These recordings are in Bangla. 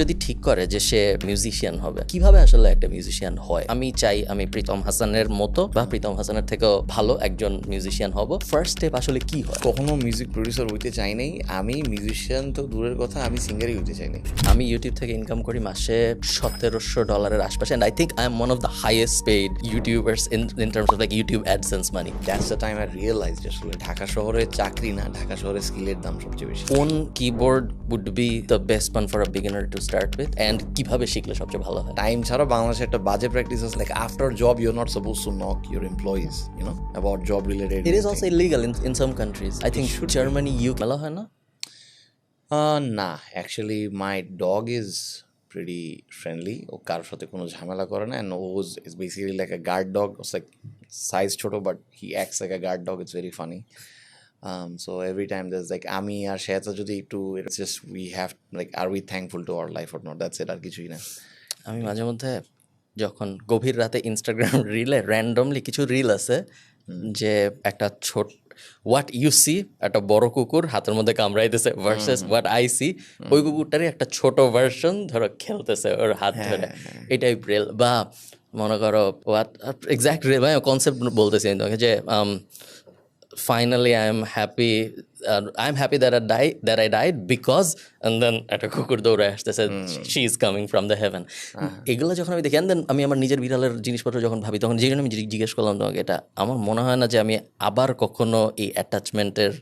যদি ঠিক করে যে সে মিউজিশিয়ান হবে কীভাবে আসলে একটা মিউজিশিয়ান হয়? আমি চাই আমি প্রীতম হাসানের মতো বা প্রীতম হাসানের থেকেও ভালো একজন মিউজিশিয়ান হব। ফার্স্ট স্টেপ আসলে কি হয়? কখনো মিউজিক প্রডিউসার হইতে চাই নাই। আমি মিউজিশিয়ান তো দূরের কথা আমি সিঙ্গারই হইতে চাই নাই। আমি ইউটিউব থেকে ইনকাম করি মাসে সতেরোশো ডলারের আশপাশে and I think I am one of the highest paid YouTubers in in terms of like YouTube AdSense money that's the time I realize আসলে ঢাকা শহরে চাকরি না ঢাকা শহরে স্কিলের দাম সবচেয়ে বেশি। কোন keyboard would be the best one for a beginner to start with and কীভাবে শিখলে সবচেয়ে ভালো হয়? টাইম ছাড়া বাংলাদেশে একটা বাজে প্র্যাকটিস আছে like after job you're not suppose to knock your employees you know about job related It is also illegal in, in some countries. I think Germany, UK, ভালো হয় না না actually my dog is pretty friendly ও কারোর সাথে কোনো ঝামেলা করে না and Oz is basically like a guard dog like size ছোটো but he acts like a guard dog it's very funny so every time that's like আমি আর শেয়াতা যদি একটু it's just we have like R we thankful to our life or not that's it আর কিছুই না। আমি মাঝে মধ্যে যখন গভীর রাতে ইনস্টাগ্রাম রিলে র্যান্ডমলি কিছু রিল আছে যে একটা ছোট হোয়াট ইউ সি একটা বড় কুকুর হাতের মধ্যে কামড়াইতেছে ভার্সেস হোয়াট আই সি ওই কুকুরটারই একটা ছোট ভার্সন ধরো খেলতেছে ওর হাত ধরে। এটাই রেল বা মনে করো হোয়াট এক্সাক্ট রেল কনসেপ্ট বলতেছি তোমাকে যে finally I am happy I am happy that I die that I died because and then একটা কুকুর দৌড়ে আসতেছে she is coming from the heaven এগুলো যখন আমি দেখি অ্যান্ড দেন আমি আমার নিজের বিড়ালের জিনিসপত্র যখন ভাবি তখন যে আমি জিজ্ঞেস করলাম তোমাকে এটা আমার মনে হয় না যে আমি আবার কখনো এই অ্যাটাচমেন্টের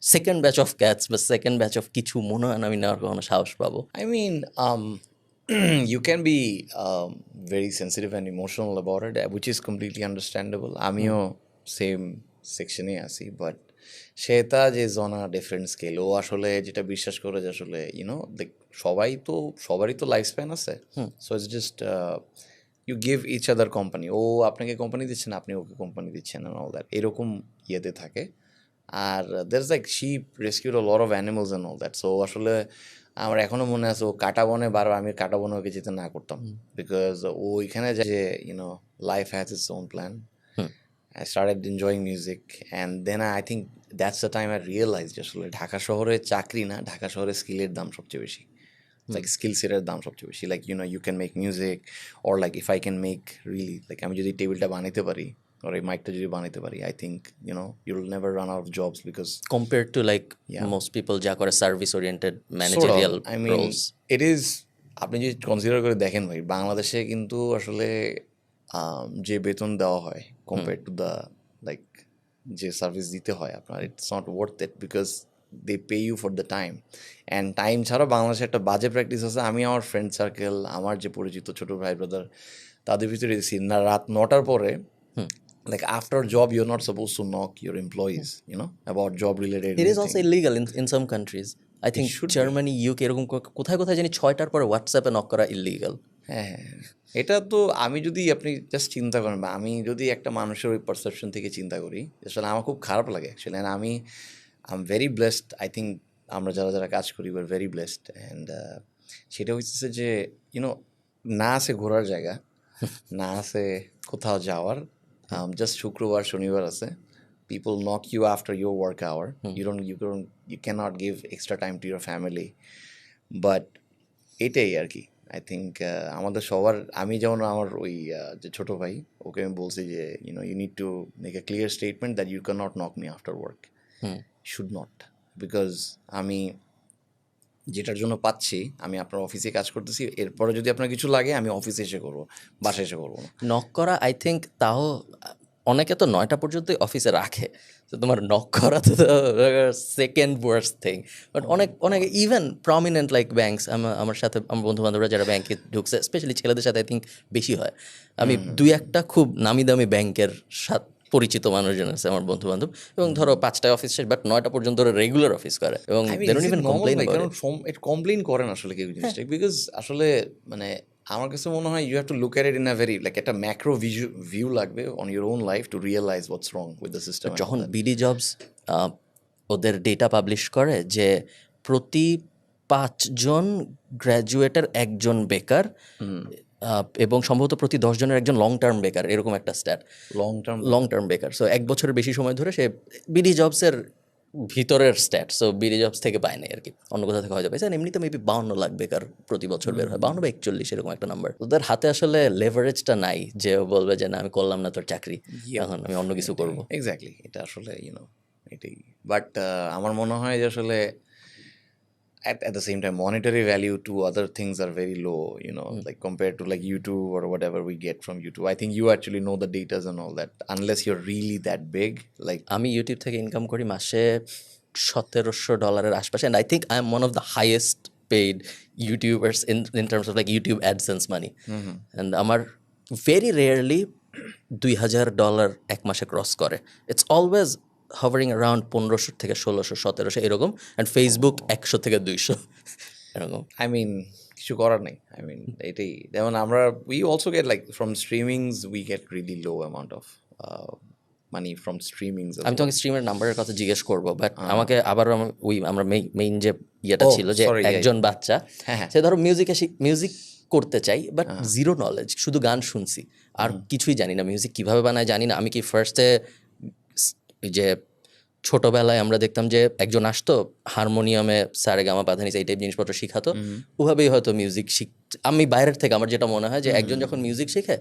সেকেন্ড ব্যাচ অফ ক্যাটস বা সেকেন্ড ব্যাচ অফ কিছু মনে হয় না আমি নেওয়ার কখনো সাহস পাবো। I mean you can be um, very sensitive and emotional about it, uh, which is completely understandable. আমিও সেম সেকশনে আছি বাট শ্বেতা যে জনা ডিফারেন্ট স্কেল ও আসলে যেটা বিশ্বাস করে যে আসলে ইউনো লাইক সবাই তো সবারই তো লাইফ স্প্যান আছে so it's just you give each other company ও আপনাকে কোম্পানি দিচ্ছেন আপনি ওকে কোম্পানি দিচ্ছেন অল দ্যাট এরকম ইয়েতে থাকে। আর there is like she rescued a lot of animals and all that so আসলে আমার এখনও মনে আছে ও কাটা বনে বারবার আমি কাটা বনে ওকে যেতে না করতাম। বিকজ ও ওইখানে যে you know life has its own plan I started enjoying music and then I think that's the time I realize আসলে ঢাকা শহরে চাকরি না ঢাকা শহরে স্কিলের দাম সবচেয়ে বেশি। লাইক স্কিল সেটের দাম সবচেয়ে বেশি। Like you know you can make music or like if I can make really like আমি যদি টেবিলটা বানাইতে পারি ওর এই মাইকটা যদি বানাইতে পারি I think you know you'll never run out jobs because compare to like most people যা করে service oriented managerial I mean it is আপনি যদি কনসিডার করে দেখেন ভাই বাংলাদেশে কিন্তু আসলে যে বেতন দেওয়া হয় কম্পেয়ার টু দ্য লাইক যে সার্ভিস দিতে হয় আপনার it's not worth it because they pay you for the time and time ছাড়া বাংলাদেশে একটা বাজে প্র্যাকটিস আছে। আমি আমার ফ্রেন্ড সার্কেল আমার যে পরিচিত ছোটো ভাই ব্রাদার তাদের ভিতরে দেখছি না রাত নটার পরে like after job you're not suppose to knock your employees you know about job related it is also illegal in in some countries I think Germany UK এরকম কোথায় কোথায় জানি ছয়টার পরে হোয়াটসঅ্যাপে নক করা ইলিগাল হ্যাঁ হ্যাঁ, হ্যাঁ। এটা তো আমি যদি আপনি জাস্ট চিন্তা করেন বা আমি যদি একটা মানুষের ওই পারসেপশন থেকে চিন্তা করি আসলে আমার খুব খারাপ লাগে অ্যাকচুয়ালি অ্যান্ড আমি I am very blessed I think আমরা যারা যারা কাজ করি ওয়ার ভেরি ব্লেসড অ্যান্ড সেটা হচ্ছে যে ইউনো না আছে ঘোরার জায়গা না আছে কোথাও যাওয়ার জাস্ট শুক্রবার শনিবার আছে। People knock you after your work hour. You don't you don't you cannot give extra time to your family. But এটাই আর কি। আই থিঙ্ক আমাদের সবার আমি যেমন আমার ওই যে ছোটো ভাই ওকে আমি বলছি যে you know you need to make a clear statement that you can not knock me after work should not because আমি যেটার জন্য পাচ্ছি আমি আপনার অফিসে কাজ করতেছি এরপরে যদি আপনার কিছু লাগে আমি অফিসে এসে করব বাসায় এসে করব নক করা আই থিঙ্ক তাও অনেকে তো নয়টা পর্যন্তই অফিসে রাখে। তো তোমার নক করা তো সেকেন্ড ওয়ার্স থিং বাট অনেক অনেক ইভেন প্রমিনেন্ট লাইক ব্যাংকস আমার সাথে আমার বন্ধু বান্ধবরা যারা ব্যাংকে ঢুকছে স্পেশালি ছেলেদের সাথে আই থিঙ্ক বেশি হয়। আমি দুই একটা খুব নামি দামি ব্যাংকের সাথে পরিচিত মানুষজন আছে আমার বন্ধু বান্ধব এবং ধরো পাঁচটায় অফিস শেষ বাট নয়টা পর্যন্ত ওরা রেগুলার অফিস করে। এবং they don't even complain complain করে আসলে কেউ জিনিসটা বিকজ আসলে মানে আমার কাছে মনে হয় you have to look at it in a very like একটা ম্যাক্রো ভিউ ভিউ লাগবে on your own life to realize what's wrong with the system যখন বিডি জবস ওদের ডেটা পাবলিশ করে যে প্রতি পাঁচজন গ্র্যাজুয়েটের একজন বেকার এবং সম্ভবত প্রতি দশজনের একজন লং টার্ম বেকার এরকম একটা stat long term long term বেকার। সো এক বছরের বেশি সময় ধরে সে বিডি জবসের ভিতরের স্ট্যাট সো বিডি জবস থেকে পায় নাই আর কি। অন্য কোথাও থেকে হয়তো পাইছে এমনিতে মেবি বাউন্ন লাখ বেকার প্রতি বছর বের হয়। বাউন্ন বা একচল্লিশ এরকম একটা নাম্বার ওদের হাতে আসলে লেভারেজটা নাই যে বলবে যে না আমি করলাম না তোর চাকরি। এখন আমি অন্য কিছু করব। এক্স্যাক্টলি এটা আসলে ইউনো এটাই। বাট আমার মনে হয় যে আসলে at, at the same time monetary value to other things are very low you know mm. like compared to like youtube or whatever we get from youtube i think you actually know the datas and all that unless you're really that big like আমি ইউটিউব থেকে ইনকাম করি মাসে সতেরোশো ডলারের আশপাশে and I think I am one of the highest paid YouTubers in in terms of like YouTube AdSense money and আমার ভেরি রেয়ারলি দুই হাজার ডলার এক মাসে ক্রস করে ইটস অলওয়েজ হভারিং অ্যারাউন্ড পনেরোশো থেকে ষোলোশো সতেরোশো এরকম অ্যান্ড ফেসবুক একশো থেকে দুইশো এরকম। আই মিন কিছু করার নেই। I mean, এটাই। যেমন আমরা we also get like from streamings we get really low amount of money from streamings. আমি তোমাকে স্ট্রিমের নাম্বারের কথা জিজ্ঞেস করব বাট আমাকে আবার ওই আমরা মেইন যে ইয়েটা Oh, ছিল যে একজন বাচ্চা হ্যাঁ, হ্যাঁ। সে ধরো মিউজিকে মিউজিক করতে চাই বাট জিরো নলেজ শুধু গান শুনছি। আর কিছুই জানি না মিউজিক কীভাবে বানায় জানি না। আমি কি ফার্স্টে যে ছোটবেলায় আমরা দেখতাম যে একজন আসতো হারমোনিয়ামে সারে গামা পাধানিস এই টাইপ জিনিসপত্র শিখাতো। ওভাবেই হয়তো মিউজিক শিখ আমি বাইরের থেকে আমার যেটা মনে হয় যে একজন যখন মিউজিক শিখে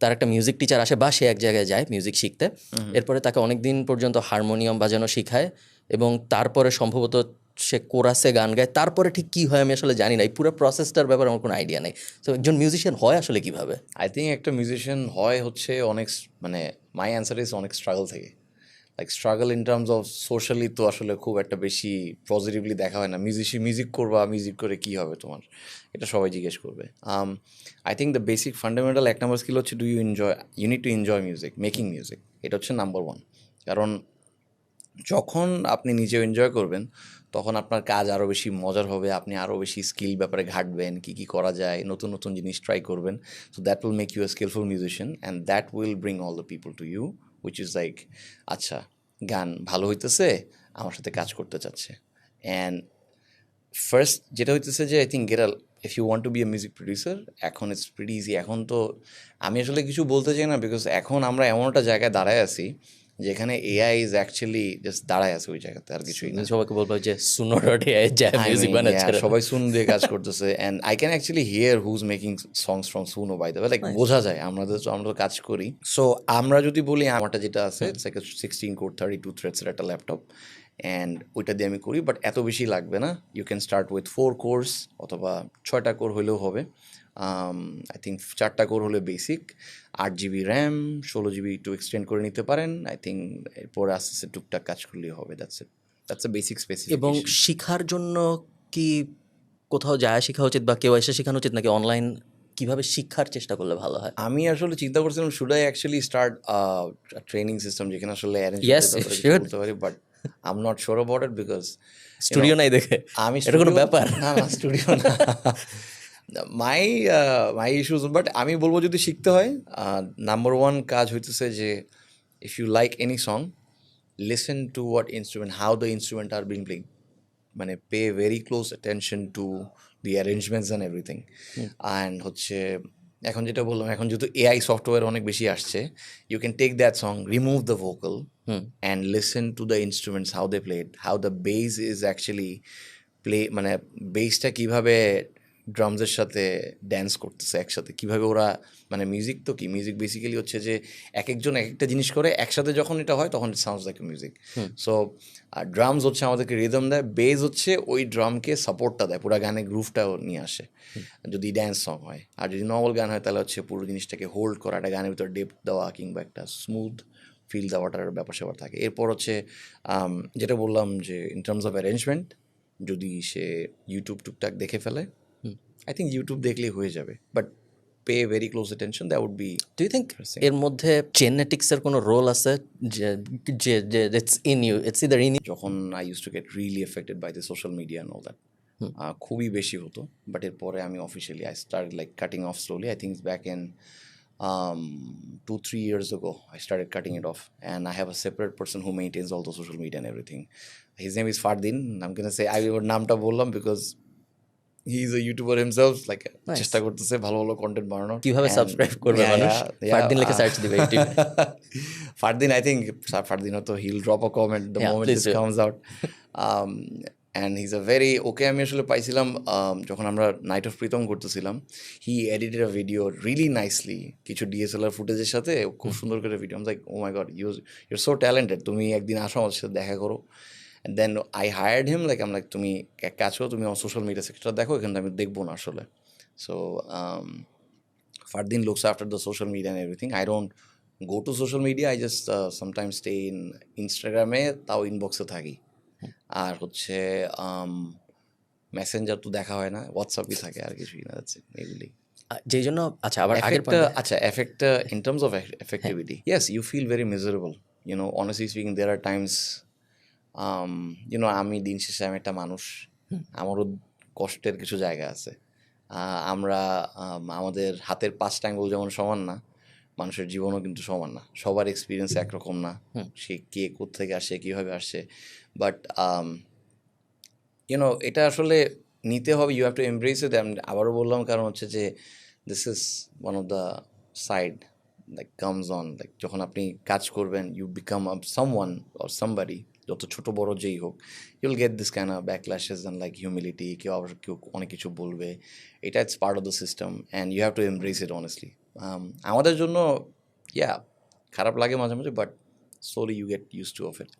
তার একটা মিউজিক টিচার আসে বা সে এক জায়গায় যায় মিউজিক শিখতে। এরপরে তাকে অনেক দিন পর্যন্ত হারমোনিয়াম বাজানো শিখায় এবং তারপরে সম্ভবত সে কোরাসে গান গায়। তারপরে ঠিক কী হয় আমি আসলে জানি না এই পুরো প্রসেসটার ব্যাপারে আমার কোনো আইডিয়া নেই। তো একজন মিউজিশিয়ান হয় আসলে কীভাবে? আই থিঙ্ক একটা মিউজিশিয়ান হয় হচ্ছে অনেক মানে মাই অ্যান্সার ইজ অনেক স্ট্রাগল থেকে। Like struggle in terms of socially তো আসলে খুব একটা বেশি পজিটিভলি দেখা হয় না। মিউজিশিয়ান মিউজিক করবা মিউজিক করে কি হবে তোমার? এটা সবাই জিজ্ঞেস করবে। I think the basic fundamental এক নম্বর স্কিল হচ্ছে do you enjoy you need to enjoy music making music এটা হচ্ছে নাম্বার ওয়ান কারণ যখন আপনি নিজেও এনজয় করবেন, তখন আপনার কাজ আরও বেশি মজার হবে, আপনি আরও বেশি স্কিল ব্যাপারে ঘাটবেন, কী কী করা যায়, নতুন নতুন জিনিস ট্রাই করবেন। So that will make you a skillful musician and that will bring all the people to you which is like আচ্ছা গান ভালো হইতেছে, আমার সাথে কাজ করতে চাচ্ছে। অ্যান্ড ফার্স্ট যেটা হইতেছে যে I think গেরাল if you want to be a music producer এখন ইটস প্রিটি ইজি এখন তো আমি আসলে কিছু বলতে চাই না বিকজ এখন আমরা এমন একটা জায়গায় দাঁড়ায় আছি যেখানে এআই ইজ অ্যাকচুয়ালি জাস্ট দাঁড়ায় আছে ওই জায়গাতে আর কিছুই না। সবাইকে বলব যে সুনোর যায় I মিউজিক mean, বানাচ্ছে। সবাই সুন দিয়ে কাজ করতেছে and I can actually hear who's making songs from Suno by the like বোঝা যায় আমরা তো আমরা তো কাজ করি। সো আমরা যদি বলি আমারটা যেটা আছে সিক্সটিন কোর থার্টি টু থ্রেডসের একটা ল্যাপটপ অ্যান্ড ওইটা দিয়ে আমি করি বাট এত বেশি লাগবে না। You can start with four cores অথবা ছয়টা কোর হলেও হবে। আই থিঙ্ক চারটা কোর হলে বেসিক আট জিবি র্যাম ষোলো জিবি একটু এক্সটেন্ড করে নিতে পারেন। আই থিঙ্ক এরপর আস্তে আস্তে টুকটাক কাজ করলেই হবে that's it that's a basic specific এবং শিখার জন্য কি কোথাও যায় শেখা উচিত বা কেউ এসে শেখানো উচিত নাকি অনলাইন কীভাবে শিক্ষার চেষ্টা করলে ভালো হয়? আমি আসলে চিন্তা করছিলাম should I actually start training system যেখানে আসলে অ্যারেঞ্জ করতে পারি but I am not sure about it because studio নাই দেখে। আমি কোনো ব্যাপার। না স্টুডিও না। মাই মাই ইস্যুস বাট আমি বলব যদি শিখতে হয় নাম্বার ওয়ান কাজ হইতেছে যে if you like any song listen to what instrument how the instrument are being playing মানে pay very close attention to the arrangements and everything and হচ্ছে এখন যেটা বললাম এখন যেহেতু এআই সফটওয়্যার অনেক বেশি আসছে you can take that song remove the vocal and listen to the instruments how they played how the bass is actually play মানে বেসটা কীভাবে ড্রামসের সাথে ড্যান্স করতেছে একসাথে। কীভাবে ওরা মানে মিউজিক তো কি? মিউজিক বেসিক্যালি হচ্ছে যে এক একজন এক একটা জিনিস করে একসাথে যখন এটা হয় তখন it sounds like music so R drums হচ্ছে আমাদেরকে রিদম দেয় বেজ হচ্ছে ওই ড্রামকে সাপোর্টটা দেয় পুরো গানে গ্রুভটাও নিয়ে আসে যদি ড্যান্স সং হয়। আর যদি নর্মাল গান হয় তাহলে হচ্ছে পুরো জিনিসটাকে হোল্ড করা একটা গানের ভিতর ডেপ দেওয়া কিংবা একটা স্মুথ ফিল দেওয়াটার ব্যাপার স্যাপার থাকে। এরপর হচ্ছে যেটা বললাম যে ইন টার্মস অফ অ্যারেঞ্জমেন্ট যদি সে ইউটিউব টুকটাক দেখে ফেলে আই থিঙ্ক ইউটিউব দেখলেই হয়ে যাবে but pay very close attention that would be do you think এর মধ্যে জেনেটিক্সের কোনো রোল আছে? যে যে it's in you it's either in যখন I use to get really affected by the social media and all that খুবই বেশি হতো বাট এরপরে আমি officially I start like cutting off slowly I think back in two three years ago I started cutting it off and I have a separate person who maintains all the social media and everything. His name is Fardin. I'm gonna say I ওর নামটা বললাম because he is a YouTuber himself like চেষ্টা করতেছে ভালো ভালো কন্টেন্ট বানানোর কীভাবে সাবস্ক্রাইব করবে মানুষ. ফারদিন লিখে সার্চ দিবে ইউটিউবে I think Fardin তো he'll drop a comment the Yeah, moment please this do. comes out. Um, and he's a very ওকে আমি আসলে পাইছিলাম um, যখন আমরা নাইট অফ প্রীতম করতেছিলাম he edited a video really nicely কিছু ডিএসএলআর ফুটেজের সাথে খুব সুন্দর করে video like oh my god you you're so talented তুমি একদিন আসো আমাদের সাথে দেখা করো then I hired him like um like তুমি এক কাজ করো তুমি আমার সোশ্যাল মিডিয়া সেক্টর দেখো এখানে আমি দেখব না আসলে so Fardin looks after the social media and everything. I don't go to social media. I just uh, sometimes stay in ইনস্টাগ্রামে তাও ইনবক্সে থাকি আর হচ্ছে মেসেঞ্জার তো দেখা হয় না হোয়াটসঅ্যাপই থাকে আর কিছুই না যাচ্ছে এগুলি যেই জন্য আচ্ছা আবার আগের আচ্ছা effect in terms of effectivity yes you feel very miserable you know honestly speaking there are times you আমি দিন শেষে আমি একটা মানুষ। আমারও কষ্টের কিছু জায়গা আছে। আমরা um, আমাদের হাতের পাঁচটা আঙ্গুল যেমন সমান না মানুষের জীবনও কিন্তু সমান না। সবার এক্সপিরিয়েন্স একরকম না। সে কে কোথেকে আসে কীভাবে আসে বাট ইউনো এটা আসলে নিতে হবে। You have to embrace it আবারও বললাম কারণ হচ্ছে যে this is one of the side like comes on like যখন আপনি কাজ করবেন you become someone or somebody যত ছোট বড় যেই হোক you'll get this can backlashes and like humility কেউ আবার কেউ অনেক কিছু বলবে। এটা it's part of the system and you have to embrace it honestly আমাদের জন্য ইয়া খারাপ লাগে মাঝে মাঝে but slowly you get used to of it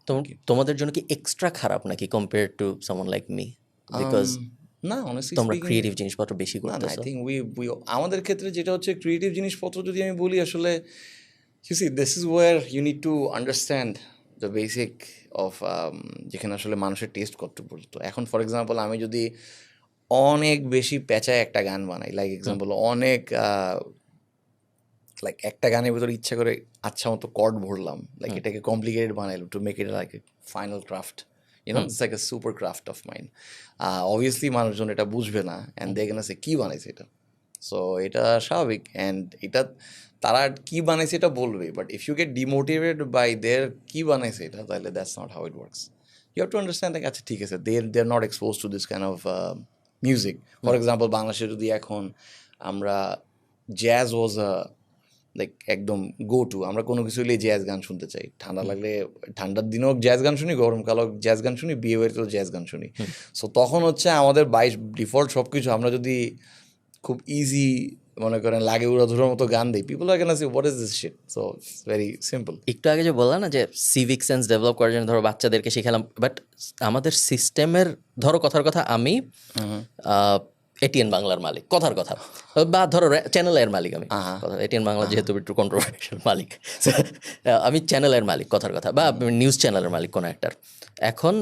তোমাদের জন্য কি এক্সট্রা খারাপ নাকি compare to someone like me because না অনেস্টলি তোমরা ক্রিয়েটিভ জিনিসপত্র বেশি না আই করতেছো। থিঙ্ক উই উই আমাদের ক্ষেত্রে যেটা হচ্ছে ক্রিয়েটিভ জিনিসপত্র যদি আমি বলি আসলে see this is where you need to understand the basic of যেখানে আসলে মানুষের টেস্ট কত বলতো এখন ফর এক্সাম্পল আমি যদি অনেক বেশি পেঁচায় একটা গান বানাই লাইক এক্সাম্পল অনেক লাইক একটা গানের ভিতরে ইচ্ছা করে আচ্ছা মতো কর্ড ভরলাম লাইক এটাকে কমপ্লিকেটেড বানাইলাম to make it like final craft you know it's like a super craft of mind obviously মানুষজন এটা বুঝবে না অ্যান্ড দেখে না সে কী বানাইছে এটা? সো এটা স্বাভাবিক অ্যান্ড এটা তারা কি বানাইছে এটা বলবে but if you get demotivated by দের কি বানাইছে এটা তাহলে that's not how it works you have to understand আচ্ছা ঠিক আছে they they are not expose to this kind of music for example বাংলাদেশে যদি এখন আমরা জ্যাজ ওয়াজ আ লাইক একদম গো টু আমরা কোনো কিছু হলে জ্যাজ গান শুনতে চাই। ঠান্ডা লাগলে ঠান্ডার দিনেও জ্যাজ গান শুনি গরমকালেও জ্যাজ গান শুনি বিয়ে বাড়িতেও জ্যাজ গান শুনি। সো তখন হচ্ছে আমাদের বাইশ ডিফল্ট সব কিছু আমরা যদি খুব ইজি মনে করেন লাগে উড়াধুরার মতো গান দিই। People are can see what is this shit so it's very simple একটু আগে যে বললাম না যে সিভিক সেন্স ডেভেলপ করার জন্য ধরো বাচ্চাদেরকে শিখালাম বাট আমাদের সিস্টেমের ধরো কথার কথা আমি এটিএন বাংলার মালিক কথার কথা। বা ধরো চ্যানেলের মালিক আমি। এটিএন বাংলা যেহেতু একটু কন্ট্রোভার্সিয়াল মালিক। আমি চ্যানেলের মালিক কথার কথা বা নিউজ চ্যানেলের মালিক কোনো একটার। এখন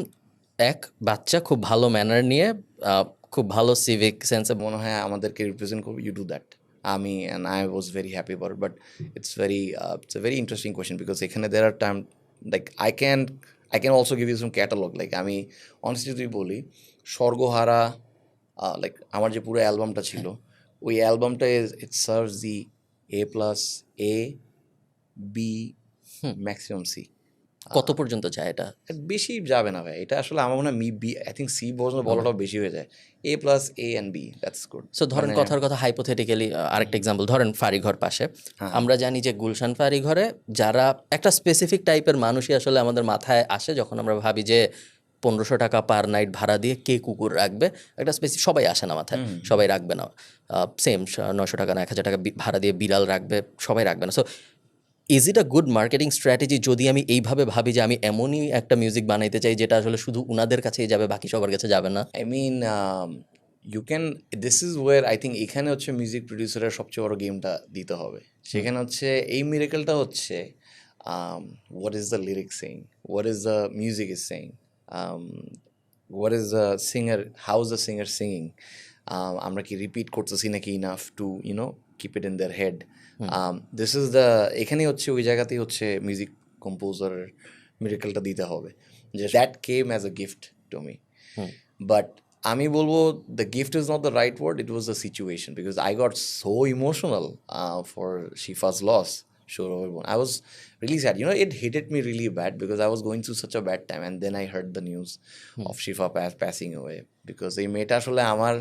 এক বাচ্চা খুব ভালো ম্যানার নিয়ে খুব ভালো সিভিক সেন্সে মনে হয় আমাদেরকে রিপ্রেজেন্ট করবে ইউ ডু দ্যাট আমি and I was very happy about but it's very it's a very interesting question because এখানে there are time like I can I can also give you some catalog like আমি অনেস্টলি যদি বলি, স্বর্গহারা লাইক আমার যে পুরো অ্যালবামটা ছিল, ওই অ্যালবামটা is it serves the A plus A B maximum C কত পর্যন্ত যায় এটা? বেশি যাবে না ভাই। এটা আসলে আমার মনে হয় maybe I think C পর্যন্ত বলাটাও বেশি হয়ে যায়। A plus A and B that's good so ধরেন কথার কথা হাইপোথেটিক্যালি আরেকটা এক্সাম্পল ধরেন ফারিঘর পাশে। আমরা জানি যে গুলশান ফারিঘরে যারা একটা স্পেসিফিক টাইপের মানুষই আসলে আমাদের মাথায় আসে যখন আমরা ভাবি যে পনেরোশো টাকা পার নাইট ভাড়া দিয়ে কে কুকুর রাখবে একটা স্পেসিফিক সবাই আসে না মাথায়। সবাই রাখবে না। সেম নশো টাকা না এক হাজার টাকা ভাড়া দিয়ে বিড়াল রাখবে সবাই রাখবে না। So is it a good marketing strategy যদি আমি এইভাবে ভাবি যে আমি এমনই একটা মিউজিক বানাইতে চাই যেটা আসলে শুধু উনাদের কাছেই যাবে, বাকি সবার কাছে যাবে না? I mean you can this is where I think এখানে হচ্ছে মিউজিক প্রডিউসারের সবচেয়ে বড় গেমটা দিতে হবে। সেখানে হচ্ছে, এই মিরেকেলটা হচ্ছে what is the lyrics saying what is the music is saying what is the singer how is the singer singing আমরা কি রিপিট করতেছি নাকি enough to you know keep it in their head this is the এখানেই হচ্ছে ওই জায়গাতেই হচ্ছে মিউজিক কম্পোজারের মিরেকেলটা দিতে হবে। যে that came as a gift to me but আমি বলব the gift is not the right word it was the situation because I got so emotional for Shifa's loss sure I was really sad. You know, it hit me really bad because I was going through such a bad time, and then I heard the news of Shifa pass, passing away because এই মেয়েটা আসলে আমার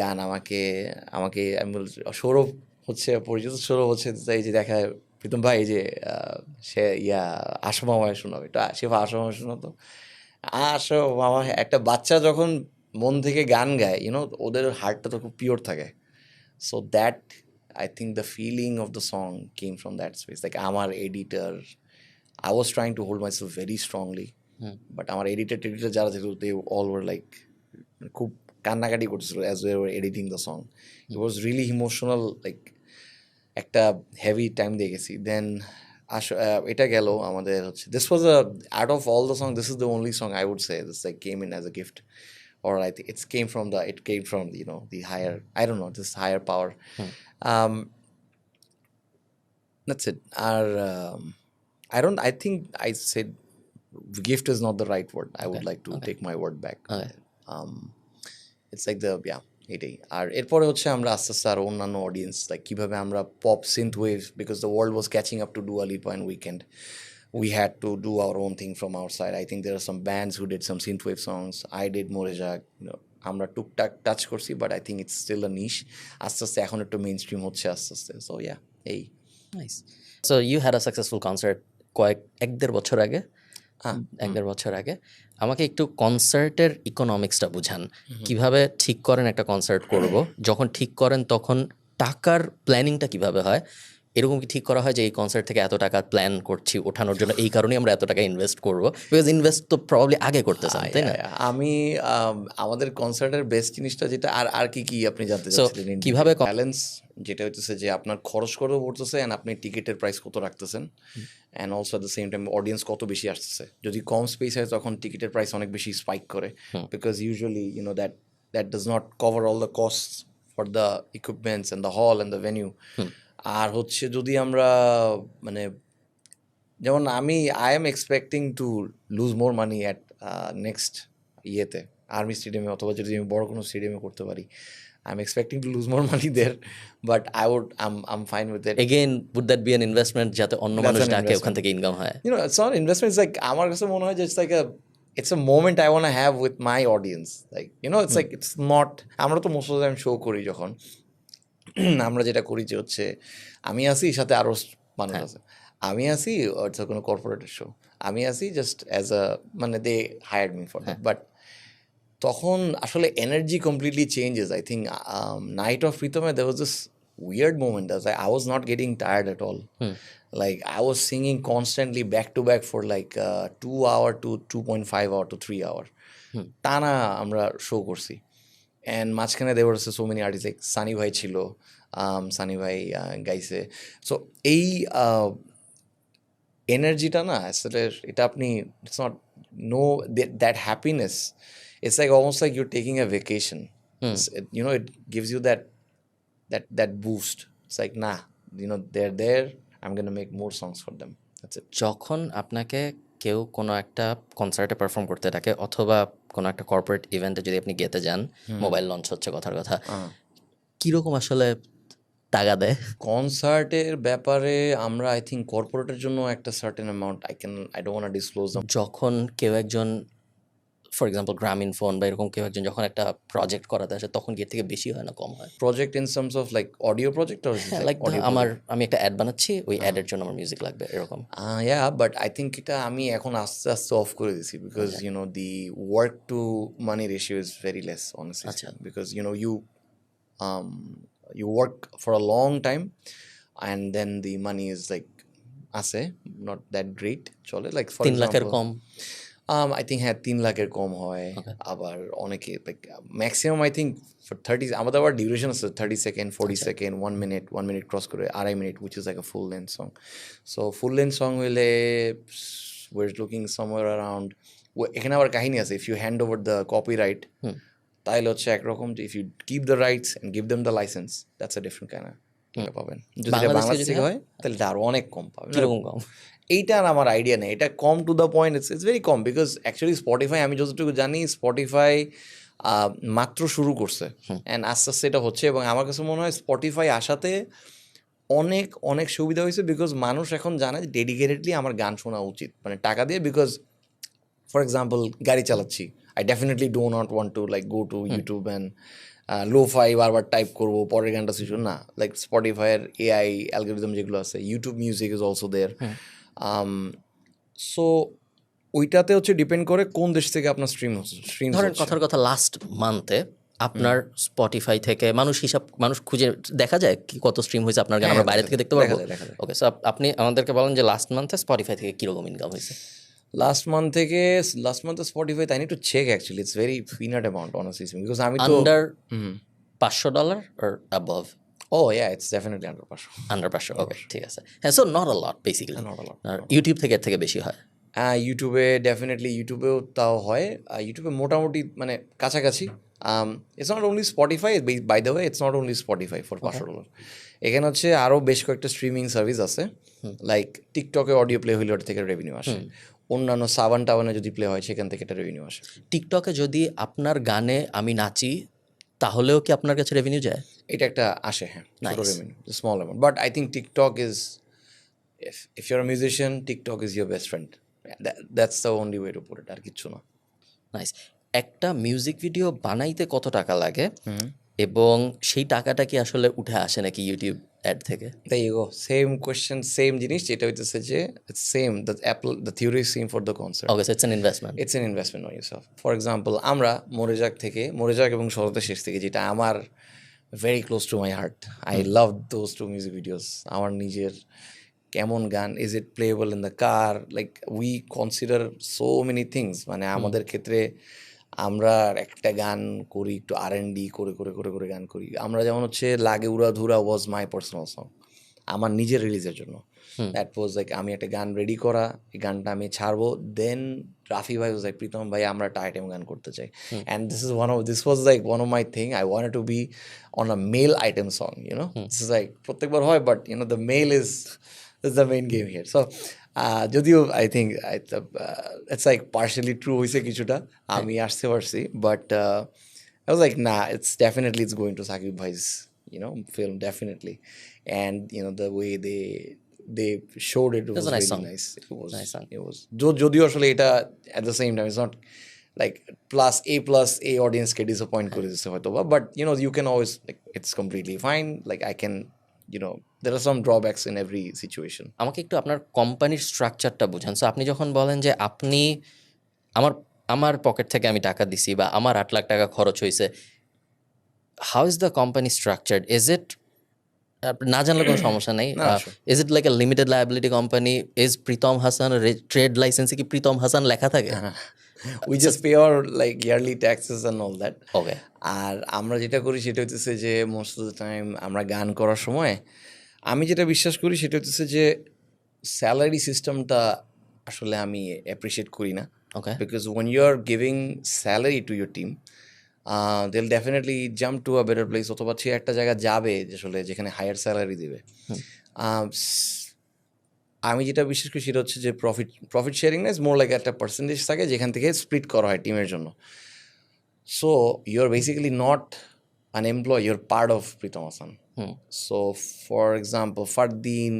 গান আমাকে আমাকে আমি বলছি সৌরভ হচ্ছে পরিচিত সৌরভ হচ্ছে এই যে দেখা প্রীতম ভাই এই যে সে ইয়া আসো মামায় শোনাও এটা শেফা আসো মামায় শোনাও তো। আসো মামা একটা বাচ্চা যখন মন থেকে গান গায় ইউনো ওদের হার্টটা তো খুব পিওর থাকে। So that I think the feeling of the song came from that space like আমার editor I was trying to hold my self very strongly but আমার এডিটার টেডিটার যারা ছিল দে অল ওয়ার লাইক খুব কান্নাকাটি করতেছিল as we editing the song it was really emotional like একটা হেভি টাইম দিয়ে গেছি দেন আস আহ, এটা গেল আমাদের হচ্ছে this was a out of all the song this is the only song I would say this like came in as a gift or I think it's came from the it came from you know the higher I don't know this higher power um that's it our um, I don't I think I said gift is not the right word I would like to take my word back Okay. um it's like the yeah এটাই আর এরপরে হচ্ছে আমরা আস্তে আস্তে আর অন্যান্য অডিয়েন্স লাইক কীভাবে আমরা pop synth wave because the world was catching up to do a leap and weekend we had to do our own thing from our side. I think there are some bands who did some synthwave songs. I did Morejak. আমরা টুকটাক টাচ করছি but I think it's still a niche আস্তে আস্তে এখন একটু মেইন স্ট্রিম হচ্ছে আস্তে আস্তে সো ইয়া এই so you had a successful concert কয়েক, এক দেড় বছর আগে হ্যাঁ এক দেড় বছর আগে। আমাকে একটু কনসার্টের ইকোনমিক্সটা বুঝান। কীভাবে ঠিক করেন একটা কনসার্ট করব? যখন ঠিক করেন তখন টাকার প্ল্যানিংটা কীভাবে হয়? এরকম কি ঠিক করা হয় যে এই কনসার্ট থেকে এত টাকা প্ল্যান করছি ওঠানোর জন্য? এই কারণেই আমরা এত টাকা ইনভেস্ট করব। বিকজ ইনভেস্ট তো প্রবলি আগে করতেছেন তাই না? আমি আমাদের কনসার্টের বেস্ট জিনিসটা যেটা আর আর কি কি আপনি জানতে চাচ্ছিলেন কীভাবে ব্যালেন্স যেটা হচ্ছে যে আপনার খরচ কত পড়তেছে অ্যান্ড আপনি টিকিটের প্রাইস কত রাখতেছেন। And also at the same time audience কত বেশি আসতেছে। যদি কম স্পেস হয় তখন টিকিটের প্রাইস অনেক বেশি স্পাইক করে। Because usually you know that that does not cover all the cost for the equipments and the hall and the venue আর হচ্ছে যদি আমরা মানে যেমন আমি I am expecting to lose more money at next ইয়েতে আর্মি স্টেডিয়ামে অথবা যদি আমি বড় কোনো স্টেডিয়ামে করতে পারি I am expecting to lose more money there but I would um um fine with it again would that be an investment যাতে অন্য মানুষ ডাকে ওখান থেকে ইনকাম হয় know, it's not investment. It's আমার কাছে মনে হয় যে a it's a moment I want to have with my audience. Like you know, it's like it's আমরা তো মোস্ট the time show করি যখন আমরা যেটা করি যে হচ্ছে আমি আসি সাথে আরও মানুষ আছে আমি আসি হচ্ছে কোনো কর্পোরেটের শো আমি আসি জাস্ট অ্যাজ আ মানে they hired me for that but তখন আসলে energy completely changes I think night of প্রীতমে there was this weird moment as I, I was not getting tired at all like i was singing constantly back to back for like uh, two hour to 2.5 hour to three hour টানা আমরা শো করছি অ্যান্ড মাঝখানে দেওয়ার আছে so many artist like Sunny ভাই ছিল um, সানি ভাই uh, গাইছে সো এই এনার্জিটা না আসলে এটা আপনি it's not no that happiness it's like almost like you're taking a vacation you know it gives you that that that boost. It's like nah, you know, they're there. I'm gonna make more songs for them. That's it. যখন আপনাকে কেউ কোনো একটা কনসার্টে পারফর্ম করতে থাকে অথবা কোনো একটা কর্পোরেট ইভেন্টে যদি আপনি গেতে যান মোবাইল লঞ্চ হচ্ছে কথার কথা। কীরকম আসলে টাকা দেয়? কনসার্টের ব্যাপারে আমরা আই থিঙ্ক কর্পোরেটের জন্য একটা certain amount I can I don't disclose যখন কেউ একজন ফর এক্সাম্পল গ্রামীণ ফোন বা এরকম কেউ একজন যখন একটা প্রজেক্ট করাতে আসে তখন এর থেকে বেশি হয় না কম হয়? Project in sums of like audio project like আমার আমি একটা অ্যাড বানাচ্ছি ওই অ্যাডের জন্য আমার মিউজিক লাগবে এরকম। ইয়া বাট আই থিঙ্ক এটা আমি এখন আস্তে আস্তে অফ করে দিছি because you know the work to money ratio is very less honestly because you know you um, you work for a long time and then the money is like আছে not that great চলে লাইক তিন লাখের কম। Um, I think হ্যাঁ তিন লাখের কম হয়। আবার অনেকে ম্যাক্সিমাম আই থিঙ্ক থার্টি আমাদের আবার ডিউরেশন আছে thirty second forty second one minute one minute cross করে আড়াই minute which is like a full length song so full length song হইলে ওয়ের লুকিং সামওয়ার অ্যারাউন্ড এখানে আবার কাহিনী আছে if you hand over the copyright তাইলে হচ্ছে একরকম যে if you keep the rights and give them the licence that's a different kind পাবেন। যদি বাংলাদেশ থেকে হয়? তাহলে এটা আরও অনেক কম পাবেন। কীরকম কম? এইটার আমার আইডিয়া নেই। এটা কম to the point it's it's very com because actually Spotify আমি যতটুকু জানি স্পটিফাই মাত্র শুরু করছে। অ্যান্ড আস্তে আস্তে এটা হচ্ছে এবং আমার কাছে মনে হয় স্পটিফাই আসাতে অনেক অনেক সুবিধা হয়েছে বিকজ মানুষ এখন জানে যে ডেডিকেটেডলি আমার গান শোনা উচিত। মানে টাকা দিয়ে বিকজ ফর এক্সাম্পল গাড়ি চালাচ্ছি। I definitely do not want to like go to YouTube and lo fi বারবার টাইপ করব পরের গানটা সুইচ না লাইক স্পটিফাইয়ের এআই অ্যালগোরিদম যেগুলো আছে YouTube music is also there so ওইটাতে হচ্ছে ডিপেন্ড করে কোন দেশ থেকে আপনার স্ট্রিম হচ্ছে স্ট্রিম ধরেন কথার কথা লাস্ট মান্থে আপনার স্পটিফাই থেকে মানুষ হিসাব মানুষ খুঁজে দেখা যায় কি কত স্ট্রিম হয়েছে আপনার গান আমরা বাইরে থেকে দেখতে পারব। যায়, দেখা যায়। ওকে সো আপনি আমাদেরকে বলেন যে লাস্ট মান্থে স্পটিফাই থেকে কীরকম ইনকাম হয়েছে? লাস্ট মান্থ থেকে লাস্ট মান্থ স্পটিফাই তাই to check actually it's very peanut amount honestly because আমি তো আন্ডার পাঁচশো dollar R above oh yeah it's definitely under পাঁচশো আন্ডার পাঁচশো ওকে ঠিক আছে। হ্যাঁ so not a lot basically lot, আর ইউটিউব থেকে এর থেকে বেশি হয়? ইউটিউবে ডেফিনেটলি ইউটিউবেও তাও হয়। ইউটিউবে মোটামুটি মানে কাছাকাছি। It's not only Spotify by the way it's not only Spotify for পাঁচশো ডলার এখানে হচ্ছে আরও বেশ কয়েকটা স্ট্রিমিং সার্ভিস আছে। লাইক টিকটকে অডিও প্লে হইলে ওটা থেকে রেভিনিউ আসে। অন্যান্য সাবান টাবানে যদি প্লে হয় সেখান থেকে একটা রেভিনিউ আসে। টিকটকে যদি আপনার গানে আমি নাচি তাহলেও কি আপনার কাছে রেভিনিউ যায়? এটা একটা আসে হ্যাঁ small amount but I think TikTok is if if your musician TikTok is your best friend that's the only way to put it আর কিচ্ছু না। নাইস একটা মিউজিক ভিডিও বানাইতে কত টাকা লাগে? এবং সেই টাকাটা কি আসলে উঠে আসে নাকি ইউটিউব অ্যাড থেকে? তাই গো সেম কোয়েশ্চেন সেম জিনিস যেটা হইতেছে যে same the apple the theory same for the concert okay it's an investment it's an investment on for example আমরা মরেজাক থেকে মরেজাক এবং শরতের শেষ থেকে যেটা আমার very close to my heart I love those two music videos আমার নিজের কেমন গান? Is it playable in the car like we consider so many things মানে আমাদের ক্ষেত্রে আমরা একটা গান করি একটু আর এন ডি করে করে করে করে গান করি। আমরা যেমন হচ্ছে লাগে উড়া ধুরা ওয়াজ মাই পার্সোনাল সং আমার নিজের রিলিজের জন্য। দ্যাট ওয়াজ লাইক আমি একটা গান রেডি করা এই গানটা আমি ছাড়বো। দেন রাফি ভাই ওয়াজ লাইক প্রীতম ভাই আমরা একটা আইটেম গান করতে চাই। And this is one of this was like one of my thing I want to be on a male item song you know this is like প্রত্যেকবার হয় but you know the male is is the main game here so যদিও I think it's like partially true হয়েছে কিছুটা আমি আসতে পারছি but I was like, nah, it's definitely it's going to Sakib Bhai's, you know, film definitely, and you know the way they they showed it যদিও আসলে এটা at the same time is not like plus A plus A অডিয়েন্সকে disappoint করে দিচ্ছে হয়তো but you you can always like completely fine like I can you know there are some drawbacks in every situation আমাকে একটু আপনার কোম্পানির স্ট্রাকচারটা বোঝান। সো আপনি যখন বলেন যে আপনি আমার আমার পকেট থেকে আমি টাকা দিছি বা আমার আট লাখ টাকা খরচ হয়েছে how is the company structure is it না জানলে কোনো সমস্যা নেই। Is it like a limited liability company is Pritam Hasan trade লাইসেন্সে কি প্রীতম হাসান লেখা থাকে? We just pay our like yearly taxes and all that. ওকে আর আমরা যেটা করি সেটা হচ্ছে যে মোস্ট অফ দ্য টাইম আমরা গান করার সময় আমি যেটা বিশ্বাস করি সেটা হচ্ছে যে স্যালারি সিস্টেমটা আসলে আমি অ্যাপ্রিসিয়েট করি না। Okay because when you are giving salary to your team they'll definitely jump to a better place অথবা সে একটা জায়গা যাবে আসলে যেখানে হায়ার স্যালারি দেবে। আমি যেটা বিশেষ করি সেটা হচ্ছে যে profit profit sharing is more like একটা পার্সেন্টেজ থাকে যেখান থেকে স্প্লিট করা হয় টিমের জন্য। So you are basically not an employ you're part of Pritam Hasan so for example Fardin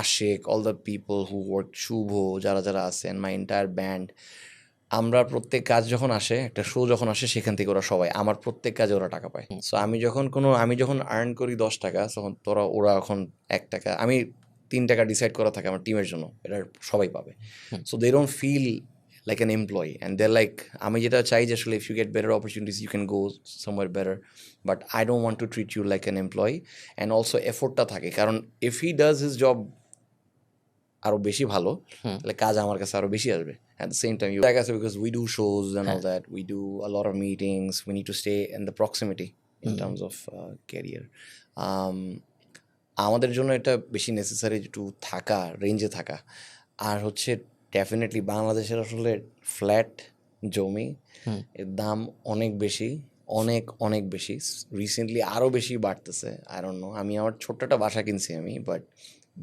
Ashek all the people who work Shuvo যারা যারা আছেন মাই এন্টায়ার ব্যান্ড আমরা প্রত্যেক কাজ যখন আসে একটা শো যখন আসে সেখান থেকে ওরা সবাই আমার প্রত্যেক কাজে ওরা টাকা পায়। সো আমি যখন কোনো আমি যখন আর্ন করি দশ টাকা তখন তোরা ওরা এখন এক টাকা আমি তিন টাকা ডিসাইড করা থাকে আমার টিমের জন্য এটা সবাই পাবে। So they don't feel like an employee and they like আমি যেটা চাই যে আসলে if you get better opportunities you can go somewhere better but I don't want to treat you like an employee and also এফোর্টটা থাকে কারণ if he does his job আরও বেশি ভালো তাহলে কাজ আমার কাছে আরও বেশি আসবে। At the same time you like I said because we do shows and all that we do a lot of meetings we need to stay in the proximity in mm. terms of uh, career. Um, আমাদের জন্য এটা বেশি নেসেসারি একটু থাকা রেঞ্জে থাকা। আর হচ্ছে ডেফিনেটলি বাংলাদেশের আসলে ফ্ল্যাট জমি এর দাম অনেক বেশি অনেক অনেক বেশি। রিসেন্টলি আরও বেশি বাড়তেছে আই ডোন্ট নো আমি আমার ছোট্ট একটা বাসা কিনছি আমি বাট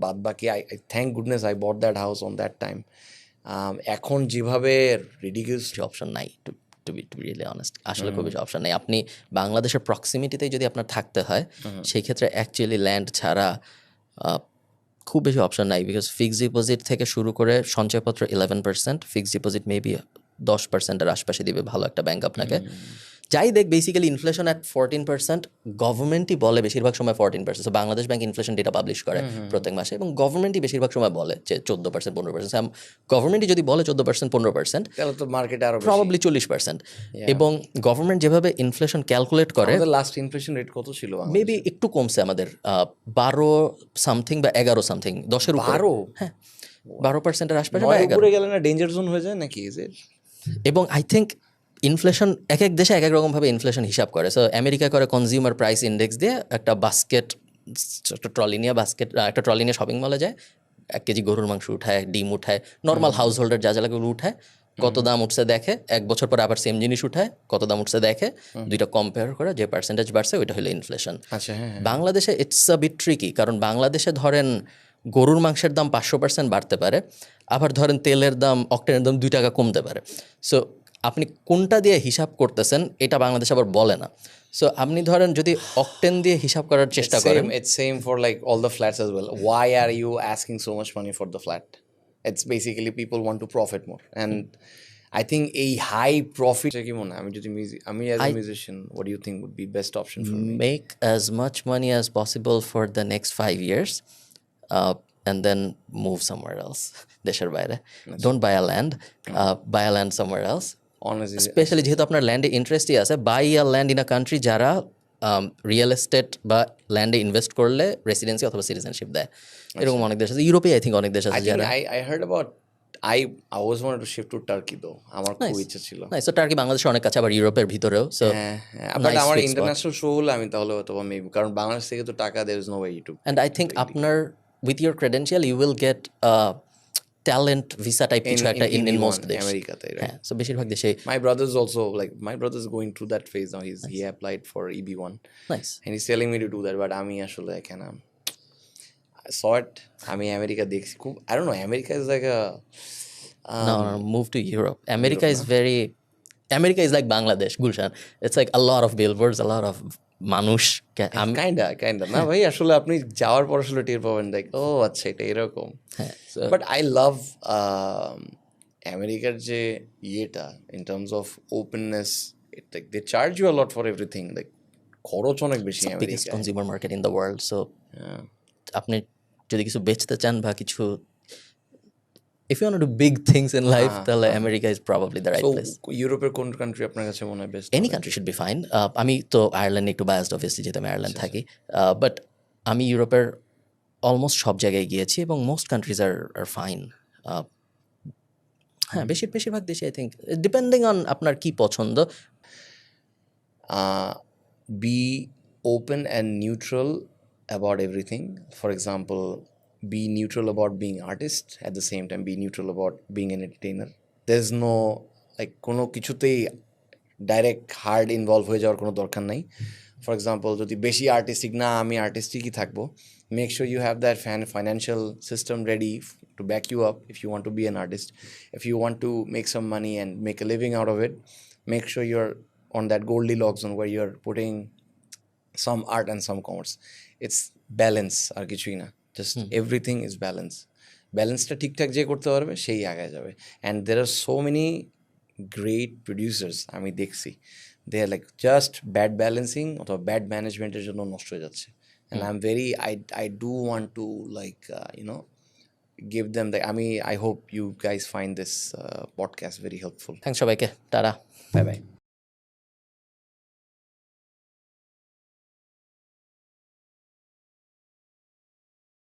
বাদ বাকি I thank goodness I bought that house on that time এখন যেভাবে রিডিকিউস অপশন নাই to to be to be really honest আসলে খুব বেশি অপশন নেই। আপনি বাংলাদেশের প্রক্সিমিটিতে যদি আপনার থাকতে হয় সেই ক্ষেত্রে অ্যাকচুয়ালি ল্যান্ড ছাড়া খুব বেশি অপশন নাই। বিকজ ফিক্সড ডিপোজিট থেকে শুরু করে সঞ্চয়পত্র eleven percent fixed deposit maybe দশ পার্সেন্টের আশপাশে দিবে ভালো একটা ব্যাংক আপনাকে। যাই দেখ basically inflation at fourteen percent গভর্নমেন্টই বলে বেশিরভাগ সময় fourteen percent so Bangladesh bank inflation data publish করে প্রত্যেক মাসে এবং গভর্নমেন্টই বেশিরভাগ সময় বলে যে চোদ্দ পার্সেন্ট পনেরো পার্সেন্ট গভর্নমেন্টই যদি বলে চোদ্দ পার্সেন্ট পনেরো পার্সেন্ট তাহলে তো মার্কেটে আরও। প্রবাবলি চল্লিশ পার্সেন্ট এবং গভর্নমেন্ট যেভাবে ইনফ্লেশন ক্যালকুলেট করে লাস্ট ইনফ্লেশন রেট কত ছিল? মেবি একটু কমছে আমাদের বারো সামথিং বা এগারো সামথিং দশের বারো? হ্যাঁ বারো পার্সেন্টের আশপাশে গেলে না ডেঞ্জার জোন হয়ে যায় নাকি? এবং আই থিঙ্ক ইনফ্লেশন এক এক দেশে এক এক রকমভাবে ইনফ্লেশন হিসাব করে। সো আমেরিকা করে কনজিউমার প্রাইস ইন্ডেক্স দিয়ে একটা বাস্কেট একটা ট্রলি নিয়ে বাস্কেট একটা ট্রলি নিয়ে শপিং মলে যায় এক কেজি গরুর মাংস উঠায় ডিম উঠায় নর্মাল হাউস হোল্ডার যা যা লাগে উঠায় কত দাম উঠছে দেখে এক বছর পরে আবার সেম জিনিস উঠায় কত দাম উঠছে দেখে দুইটা কম্পেয়ার করে যে পার্সেন্টেজ বাড়ছে ওইটা হলো ইনফ্লেশন আচ্ছা হ্যাঁ হ্যাঁ। বাংলাদেশে ইটস আ বিট ট্রিকি কারণ বাংলাদেশে ধরেন গরুর মাংসের দাম পাঁচশো পার্সেন্ট বাড়তে পারে আবার ধরেন তেলের দাম অক্টেনের দাম দুই টাকা কমতে পারে। সো আপনি কোনটা দিয়ে হিসাব করতেছেন এটা বাংলাদেশ আবার বলে না। সো আপনি ধরেন যদি অক্টেন দিয়ে হিসাব করার চেষ্টা করেন। It's same for like all the flats as well why are you asking so much money for the flat it's basically people want to profit more and I think এই হাই প্রফিট কি মনে হয়? আমি যদি আমি as a musician what you think would be best option for make as much money as possible for the next five years uh, and then move somewhere else. দেশের বাইরে don't buy uh, buy a land somewhere else. Honestly, specially যেহেতু আপনার ল্যান্ডে ইন্টারেস্টই আছে buy a land in a country যারা রিয়েল এস্টেট বা ল্যান্ডে ইনভেস্ট করলে রেসিডেন্সি অথবা সিটিজেনশিপ দেয়। এরকম অনেক দেশ আছে। ইউরোপে আই থিঙ্ক অনেক দেশ আছে যারা I, I heard about. I I always wanted to shift to Turkey though. আমার খুব ইচ্ছা ছিল। না সো টার্কি বাংলাদেশের অনেক কাছে আবার ইউরোপের ভিতরেও। সো হ্যাঁ, হ্যাঁ, Nice আমার. ইন্টারন্যাশনাল শো হলে আমি তাহলে হয়তো বা maybe কারণ বাংলাদেশ থেকে তো টাকা there is no way to and I think আপনার with your credential you will get talent visa type কিছু একটা ইন ইন মোস্ট দেশ আমেরিকাতে right? হ্যাঁ সো বেশিরভাগ দেশে My brother's also like my brother's going through that phase now. He's he applied for EB1 nice and he's telling me to do that, but আমি আসলে I can um, I saw it. আমি আমেরিকা দেখছি খুব I don't know. America is like a um, no, no, move to Europe. America is very. America is like Bangladesh, Gulshan. It's like a lot of billboards, a lot of মানুষ কে- আমি কাইন্ডা কাইন্ডা না ভাই আসলে আপনি যাওয়ার পর আসলে টের পাবেন লাইক ও আচ্ছা এটা এরকম। হ্যাঁ, বাট আই লাভ আমেরিকার যে ইয়েটা in terms of openness like they charge you lot for everything like খরচ অনেক বেশি consumer market in the world. So আপনি যদি কিছু বেচতে চান বা কিছু if you want to do big things in life, তাহলে America is probably the right তো place. ইউরোপের কোন কান্ট্রি আপনার কাছে মনে হয় best any country should be fine আমি তো আয়ারল্যান্ড একটু বায়াসড অবভিয়াসলি যেহেতু আমি আয়ারল্যান্ড থাকি। বাট আমি ইউরোপের অলমোস্ট সব জায়গায় গিয়েছি এবং most countries are are fine হ্যাঁ বেশির বেশিরভাগ দেশে আই থিঙ্ক ডিপেন্ডিং অন আপনার কি পছন্দ। Uh, be open and neutral about everything. For example be neutral about being artist at the same time be neutral about being an entertainer there's no like কোনো কিছুতেই ডাইরেক্ট হার্ড ইনভলভ হয়ে যাওয়ার কোনো দরকার নাই ফর এক্সাম্পল যদি বেশি আর্টিস্টিক না আমি আর্টিস্টিকই থাকবো make sure you have that fan financial system ready to back you up if you want to be an artist if you want to make some money and make a living out of it make sure you're on that Goldilocks zone where you're putting some art and some commerce. It's balance আর কিছুই না just everything is balance ব্যালেন্সটা ঠিকঠাক যে করতে পারবে সেই আগায় যাবে। And there are so many great producers আমি দেখছি। They are like just bad balancing অথবা ব্যাড ম্যানেজমেন্টের জন্য নষ্ট হয়ে যাচ্ছে। And I am very I I do want to like you know give them the i mean i hope you guys find this uh, podcast very helpful. Thank সবাইকে। টাটা। Bye bye